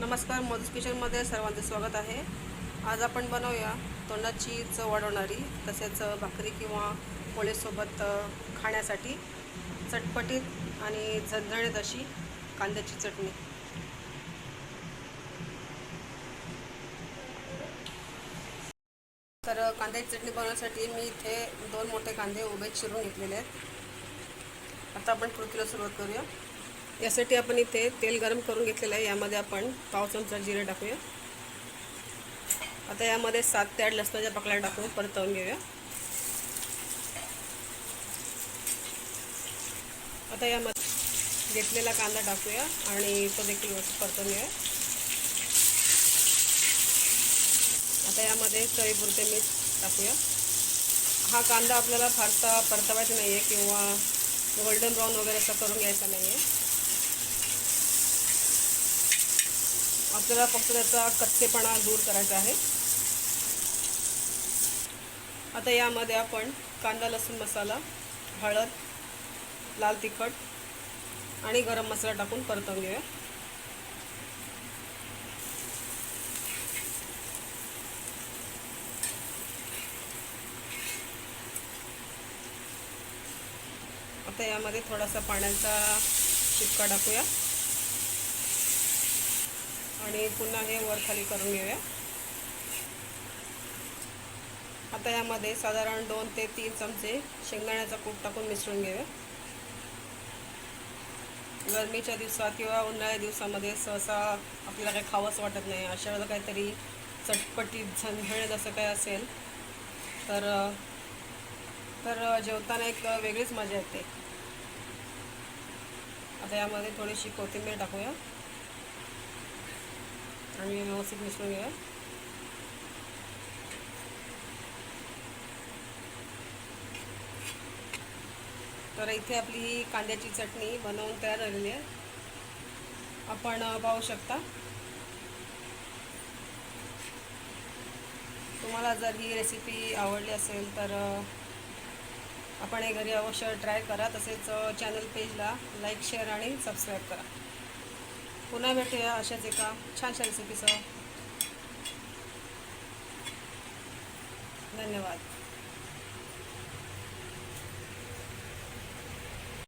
नमस्कार मधुस किचनमध्ये सर्वांचे स्वागत आहे. आज आपण बनवूया तोंडाची चव वाढवणारी तसेच भाकरी किंवा पोळीसोबत खाण्यासाठी चटपटीत आणि झणझणीत अशी कांद्याची चटणी. तर कांद्याची चटणी बनवण्यासाठी मी इथे दोन मोठे कांदे उभे चिरून घेतलेले आहेत. आता आपण कृतीला सुरुवात करूया. यासाठी आपण इथे तेल गरम करून घेतलेलं आहे. यामध्ये आपण पाव चमचा जिरे टाकूया. आता यामध्ये सात ते आठ लसणाच्या पकड्या टाकून परतवून घेऊया. आता यामध्ये घेतलेला कांदा टाकूया आणि तो देखील व्यवस्थित परतवून घेऊया. आता यामध्ये चवीपुरते मीठ टाकूया. हा कांदा आपल्याला फारसा परतवायचा नाही आहे किंवा गोल्डन ब्राऊन वगैरे असं करून घ्यायचा नाही आहे आपल्याला फक्त त्याचा कच्चेपणा दूर करायचा आहे. आता यामध्ये आपण कांदा लसूण मसाला हळद लाल तिखट आणि गरम मसाला टाकून परतवून घेऊया आता यामध्ये थोडासा पाण्याचा शिपका टाकूया. आणि पुन्हा हे वर खाली करून घेऊया. आता यामध्ये साधारण दोन ते तीन चमचे शेंगदाण्याचा कूट टाकून मिसळून घेऊया. गरमीच्या दिवसात किंवा उन्हाळ्या दिवसामध्ये सहसा आपल्याला काही खावंच वाटत नाही. अशा वेळेला काहीतरी चटपटीत झणझणीत असं काही असेल तर तर जेवताना एक वेगळीच मजा येते. आता यामध्ये थोडीशी कोथिंबीर टाकूया. आणि व्यवस्थित मिसळून घेऊया. तर इथे आपली ही कांद्याची चटणी बनवून तयार झालेली आहे. आपण पाहू शकता. तुम्हाला जर ही रेसिपी आवडली असेल तर आपण हे घरी अवश्य ट्राय करा. तसेच चॅनल पेजला लाईक शेअर आणि सबस्क्राईब करा. पुन्हा भेटूया अशाच एका छानशा रेसिपीसह धन्यवाद.